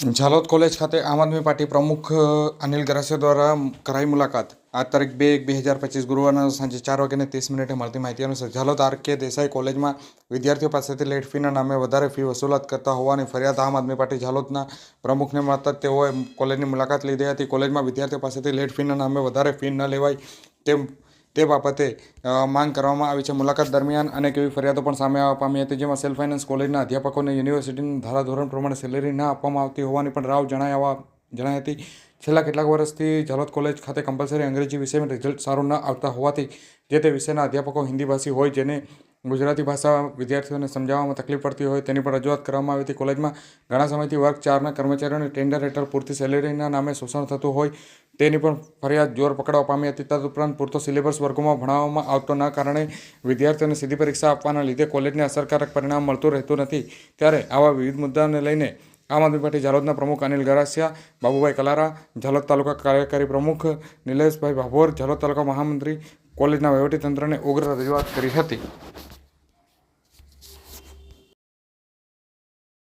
Jhalod college ખાતે આમ આદમી party પ્રમુખ અનિલ ગરાસિયા દ્વારા કરાઈ મુલાકાત. આ તારીખ બે એક બે હજાર પચીસ ગુરુવારના સાંજે ચાર વાગ્યાને ત્રીસ મિનિટે મળતી માહિતી અનુસાર ઝાલોદ આર કે દેસાઈ કોલેજમાં વિદ્યાર્થીઓ પાસેથી લેટ ફીના નામે વધારે ફી વસૂલાત કરતા હોવાની ફરિયાદ આમ આદમી પાર્ટી ઝાલોદના પ્રમુખને મળતા તેઓએ કોલેજની મુલાકાત લીધી હતી. કોલેજમાં વિદ્યાર્થીઓ પાસેથી લેટ ફીના નામે વધારે ફી ન લેવાય તેમ તે બાબતે માંગ કરવામાં આવી છે. મુલાકાત દરમિયાન અનેક એવી ફરિયાદો પણ સામે આવવા પામી હતી, જેમાં સેલ્ફ ફાઇનાન્સ કોલેજના અધ્યાપકોને યુનિવર્સિટીના ધારાધોરણ પ્રમાણે સેલેરી ના આપવામાં આવતી હોવાની પણ રાવ જણાવવા જણાઈ હતી. છેલ્લા કેટલાક વર્ષથી ઝાલોદ કોલેજ ખાતે કમ્પલસરી અંગ્રેજી વિષયમાં રિઝલ્ટ સારું ન આવતા હોવાથી, જે તે વિષયના અધ્યાપકો હિન્દીભાષી હોય, જેને ગુજરાતી ભાષા વિદ્યાર્થીઓને સમજાવવામાં તકલીફ પડતી હોય તેની પણ રજૂઆત કરવામાં આવી હતી. કોલેજમાં ઘણા સમયથી વર્ગ ચારના કર્મચારીઓને ટેન્ડર હેઠળ પૂરતી સેલેરીના નામે શોષણ થતું હોય તેની પણ ફરિયાદ જોર પકડવા પામી હતી. તદુપરાંત પૂરતો સિલેબસ વર્ગોમાં ભણાવવામાં આવતો ન કારણે વિદ્યાર્થીઓને સીધી પરીક્ષા આપવાના લીધે કોલેજને અસરકારક પરિણામ મળતું રહેતું નથી. ત્યારે આવા વિવિધ મુદ્દાને લઈને આમ આદમી પાર્ટી ઝાલોદના પ્રમુખ અનિલ ગરાસિયા, બાબુભાઈ કલારા ઝાલોદ તાલુકા કાર્યકારી પ્રમુખ નિલેશભાઈ ભાભોર ઝાલોદ તાલુકા મહામંત્રી કોલેજના વહીવટીતંત્રને ઉગ્ર રજૂઆત કરી હતી.